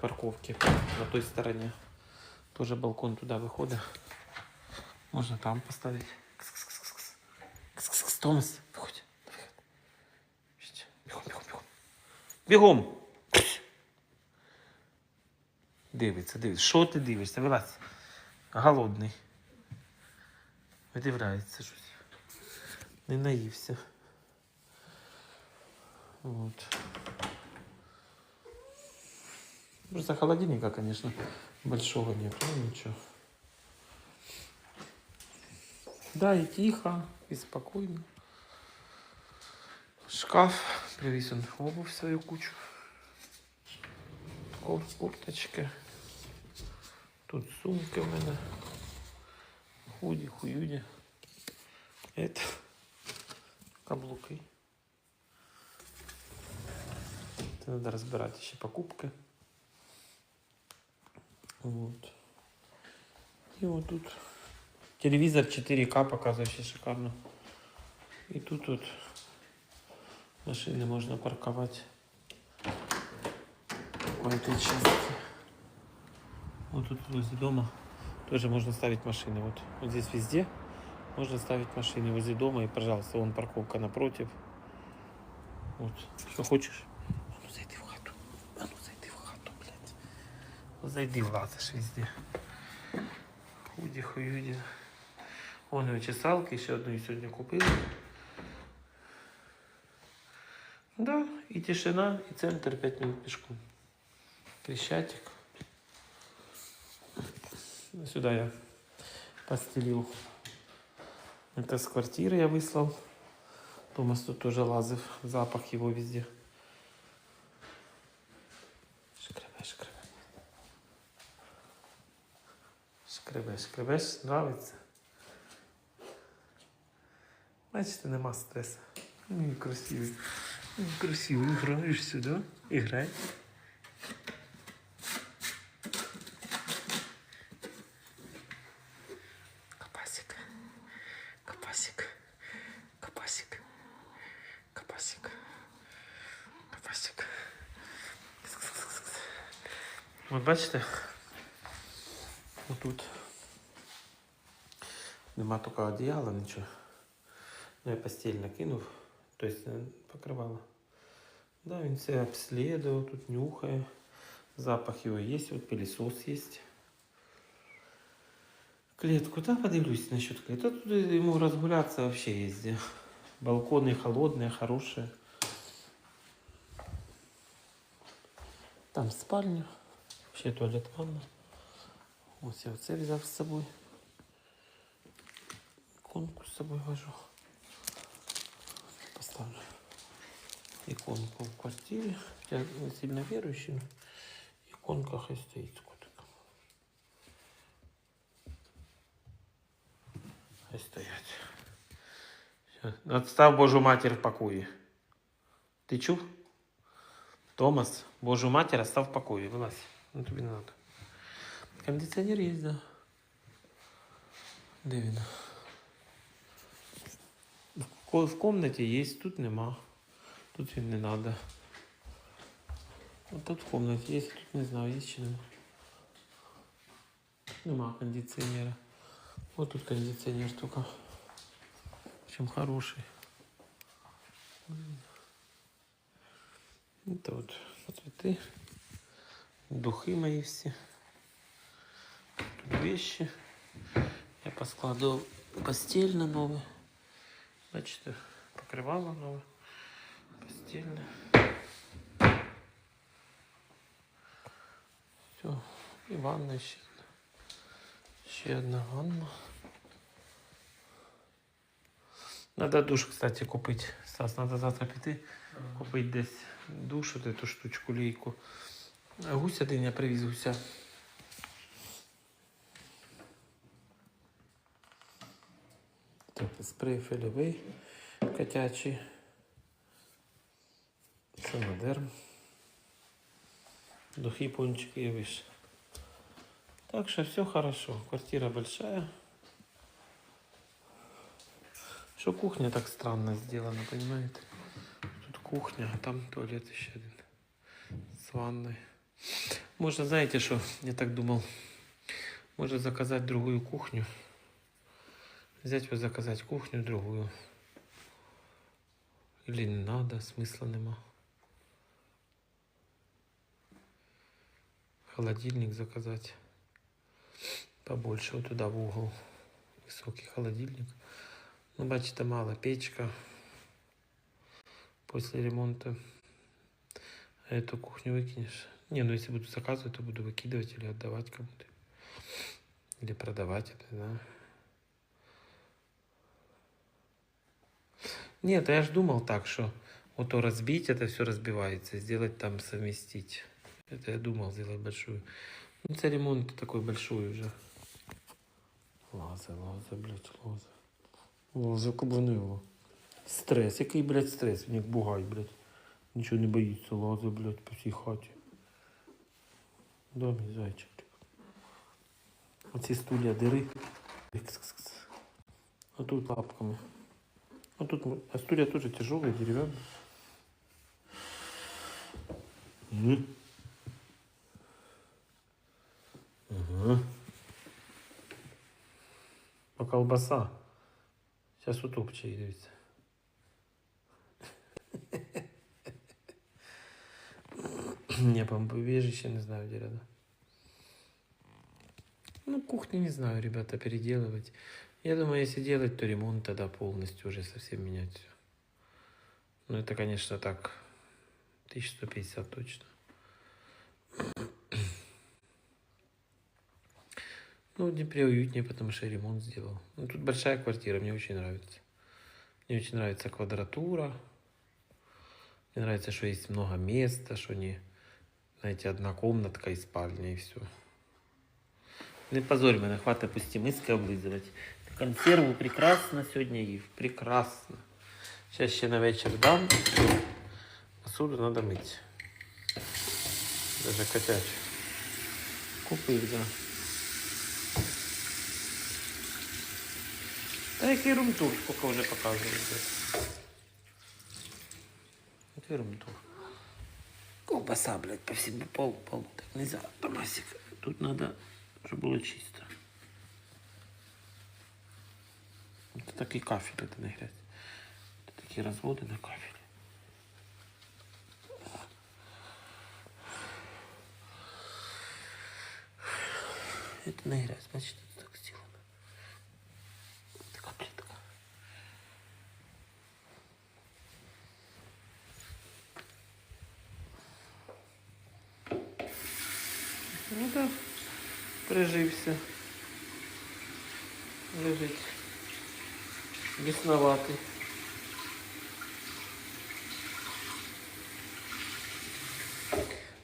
парковки на той стороне. Тоже балкон туда выходит. Можно там поставить. Кс-кс-кс-кс. Кс-кс-кс. Томас, выходи. на выход. Ищите. Бегом, бегом, бегом. Бегом! Дивиться, дивиться. Що ти дивишся? Вилазь. Голодний. Видивляється щось. Не наївся. Вот. Просто холодильника, конечно, большого нет, ну ничего. Да, и тихо, и спокойно. Шкаф, привез он обувь свою кучу. Кур, курточки. Тут сумки у меня. Худи, хуюди. Это каблуки. Это надо разбирать еще покупки. Вот. И вот тут телевизор 4К показывающий шикарно. И тут вот машины можно парковать в этой части. Вот тут возле дома тоже можно ставить машины. Вот, вот здесь везде можно ставить машины возле дома. И, пожалуйста, вон парковка напротив. Вот, что хочешь. Ну зайди в зайди, влазишь везде. Худи, хуюди. Вон и чесалки, еще одну сегодня купил. Да, и тишина, и центр 5 минут пешком. Крещатик. Сюда я постелил. Это с квартиры я выслал. Томас тут тоже лазив. Запах его везде. Шкребе, шкребеш. Нравится? Бачите, нема стресу. Ну, красивий. Ну, красивий. Граєш сюди. І грай. Капасик. Капасик. Капасик. Капасик. Капасик. От бачите? Отут. Нема тільки одіяла, нічого. Ну, я постель накинув, то есть е, покривало. Да, він все обследовал, тут нюхає. Запах його є, от пылесос есть. Клетку, да, подивлюсь насчет клетки. Тут ему разгуляться вообще есть где. Балконы холодные, хорошие. Там спальня, ще туалет, ванна. Ось я оце взяв з собою. Иконку з собою вожу. Поставлю иконку в квартире. Я не сильно верующий, но иконка хай стоит с котиком. Хай стоять. Все. Отстав Божу Матір в покої. Ти чув? Томас, Божу Матір остав в покої. Вилазь. Ну тобі не надо. Кондиціонер є, да. Де він? В ко- В комнаті є, тут нема. Тут він не надо. Вот тут в комнаті є, тут не знаю, є чи нема. Нема кондиціонера. Вот тут кондиціонер только. Причем хороший. Это вот цветы. Духи мои все. Тут вещи. Я поскладывал постель на новую. Бачите, покривало нове. Постільне. Все. І ванна ще одна. Ще одна ванна. Надо душ, кстати, купити. Стас, надо завтра піти. Купити десь душ, эту штучку, лейку. Гуся день я привіз гуся. Фольовий котячий. Санадерм. Духи, пончики и выше. Так что все хорошо. Квартира большая. Что кухня так странно сделана, понимаете? Тут кухня, а там туалет еще один. С ванной. Можно, знаете что, я так думал, может заказать другую кухню. Взять вот заказать кухню другую. Или не надо, смысла нема. Холодильник заказать побольше, вот туда в угол. Высокий холодильник. Ну, бачите, мало печка после ремонта. Эту кухню выкинешь. Не, ну если буду заказывать, то буду выкидывать или отдавать кому-то. Или продавать это, да. Нет, я ж думал так, что вот то разбить, это все разбивается, сделать там, совместить. Это я думал сделать большую. Ну, це ремонт такой большой уже. Лаза, лаза, блядь, лаза. Лаза кабанило. Стрес. Який, блядь, стрес? Він як бугай, блядь. Нічого не боїться, лаза, блядь, по всій хаті. Да, мій зайчик. Оці стулья дири. А тут лапками. А тут а стулья тоже тяжелые, деревянные. Мгм. Ага. А колбаса. Сейчас утопче дивіться. Не, бомбоубежище, не знаю, где рядом. Ну, кухню не знаю, ребята, переделывать. Я думаю, если делать, то ремонт тогда полностью уже совсем менять все. Ну, это, конечно, так. 1150 точно. Ну, в Днепре уютнее, потому что ремонт сделал. Ну, тут большая квартира, мне очень нравится. Мне очень нравится квадратура. Мне нравится, что есть много места, что не, знаете, одна комнатка и спальня, и все. Не позорь мене, хватить пусті миски облизувати. Консерву прекрасно сьогодні їв. Прекрасно. Зараз ще на вечір дам. Посуду треба мити. Даже котячу. Купив, да. Та який румтур, сколько вже показували. блядь. Який румтур? Ковбаса, блядь, по всему полу, полу. Так нельзя, Томасик. Тут надо, чтобы было чисто. Такий кафель, это не грязь. Это такие разводы на кафеле. Это не грязь, значит, это так сделано. Така плитка. Ну так, прижився. Лежить. Бесноватый.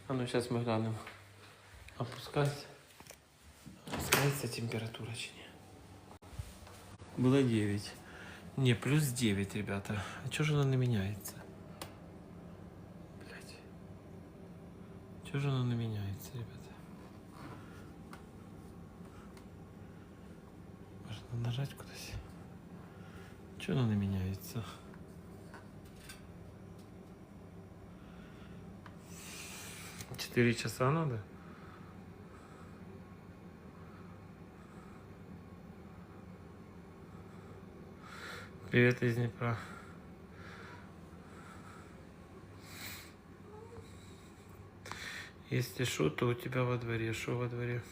А ну сейчас мы глянем. Опускайся. Опускается температура чи ні? Было 9. Не, плюс 9, ребята. А чё же оно не меняется? Блять. Чё же оно не меняется, ребята? Можно нажать куда-то. Чё оно не меняется? Четыре часа надо? Привет из Днепра. Если что, то у тебя во дворе. Что во дворе?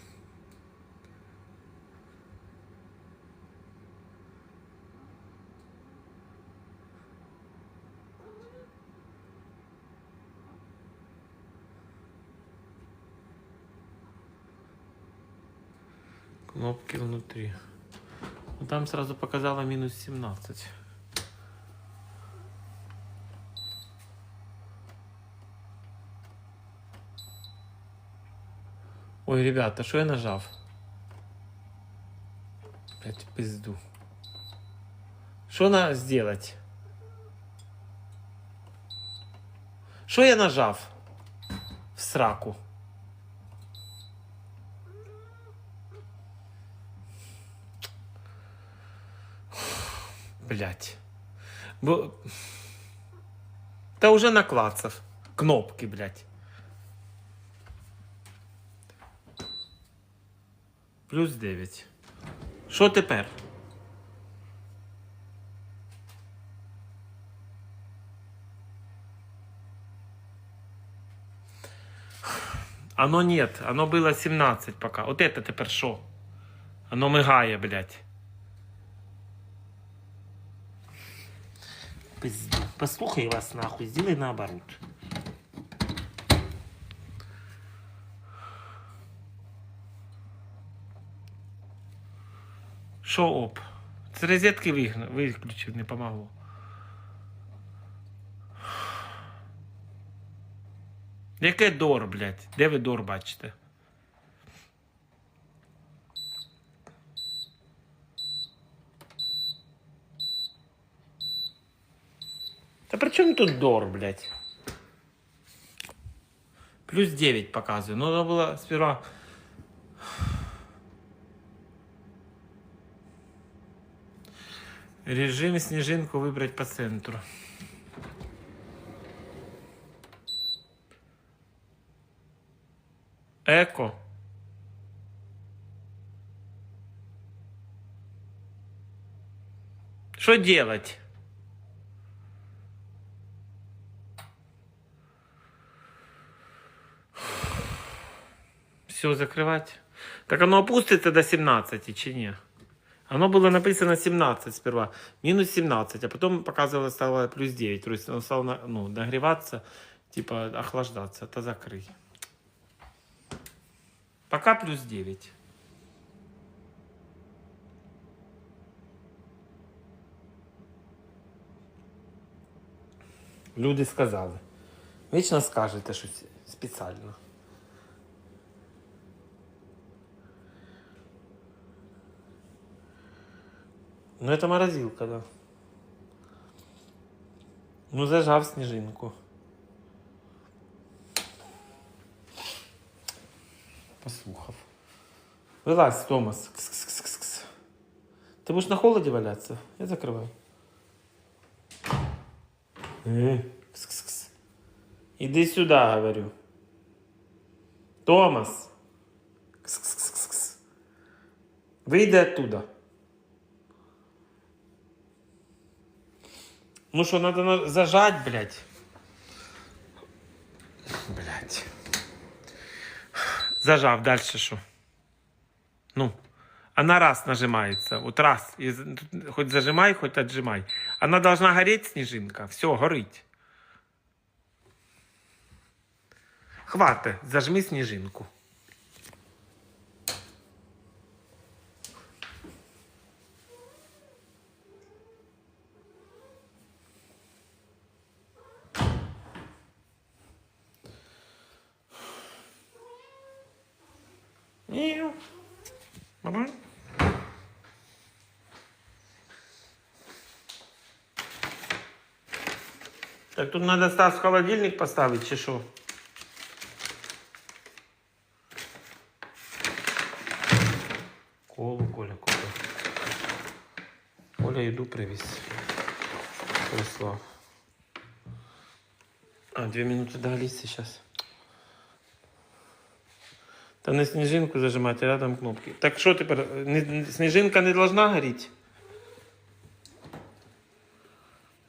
Кнопки внутри. Ну, там сразу показала минус 17. Ой, ребята, что я нажав? Блять, пизду. Что надо сделать? Что я нажав? В сраку. Блять. Бо... Та уже наклацав. Кнопки, блять. Плюс 9. Що тепер? Оно нет, оно было 17 пока. Вот это тепер що? Оно мигає, блядь. Пизду. Послухай вас нахуй, сделай наоборот. Що оп? З розетки виключив, не помогло. Яке дор, блядь? Де ви дор бачите? Та при чому тут дор, блядь? Плюс 9 показываю. Ну, надо было сперва... Режим снежинку выбрать по центру. Эко. Что делать? Все закрывать. Так оно опустится до 17, чи не? Оно было написано 17 сперва, минус 17, а потом показывало стало плюс 9. То есть оно стало ну, нагреваться, типа охлаждаться. Это закрыть. Пока плюс 9. Люди сказали. Вічно скажете щось спеціально. Ну, это морозилка, да. Ну, зажав снежинку. Послухав. Вилазь, Томас. Кс-кс-кс-кс. Ты будешь на холоде валяться? Я закрываю. Э, кс-кс-кс. Иди сюда, говорю. Томас. Кс-кс-кс-кс. Выйди оттуда. Ну что, надо на- зажать, блядь. Блядь. Зажав, дальше что? Ну, она раз нажимается. Вот раз. И хоть зажимай, хоть отжимай. Она должна гореть, снежинка. Все, горить. Хватит, зажми снежинку. Мяу. Мама. Так тут надо Стас в холодильник поставить, що? Колу, Коля, Коля. Коля еду привез. Прислал. А, две минуты до сейчас. Та не сніжинку зажимати, а рядом кнопки. Так що тепер? Не, не- сніжинка не должна горіти?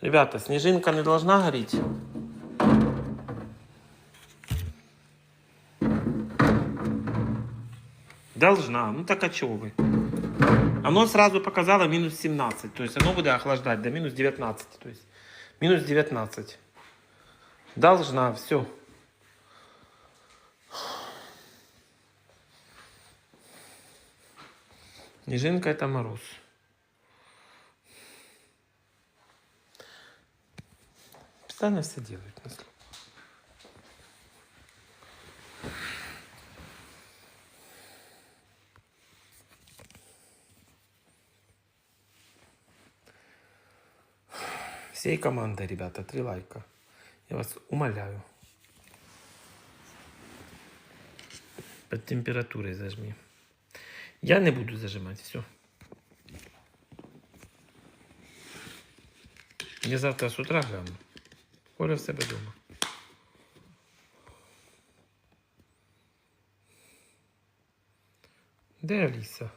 Ребята, сніжинка не должна горіти? Должна. Ну так а чего вы? Оно сразу показало минус 17. То есть оно будет охлаждать до минус 19. То есть минус 19. Должна, все. Снежинка это мороз. Постоянно все делают на слух. Всей командой, ребята, три лайка. Я вас умоляю. Под температурой зажми. Я не буду зажимати, все. Я завтра з утра гляну. Коля в себе вдома. Де Аліса?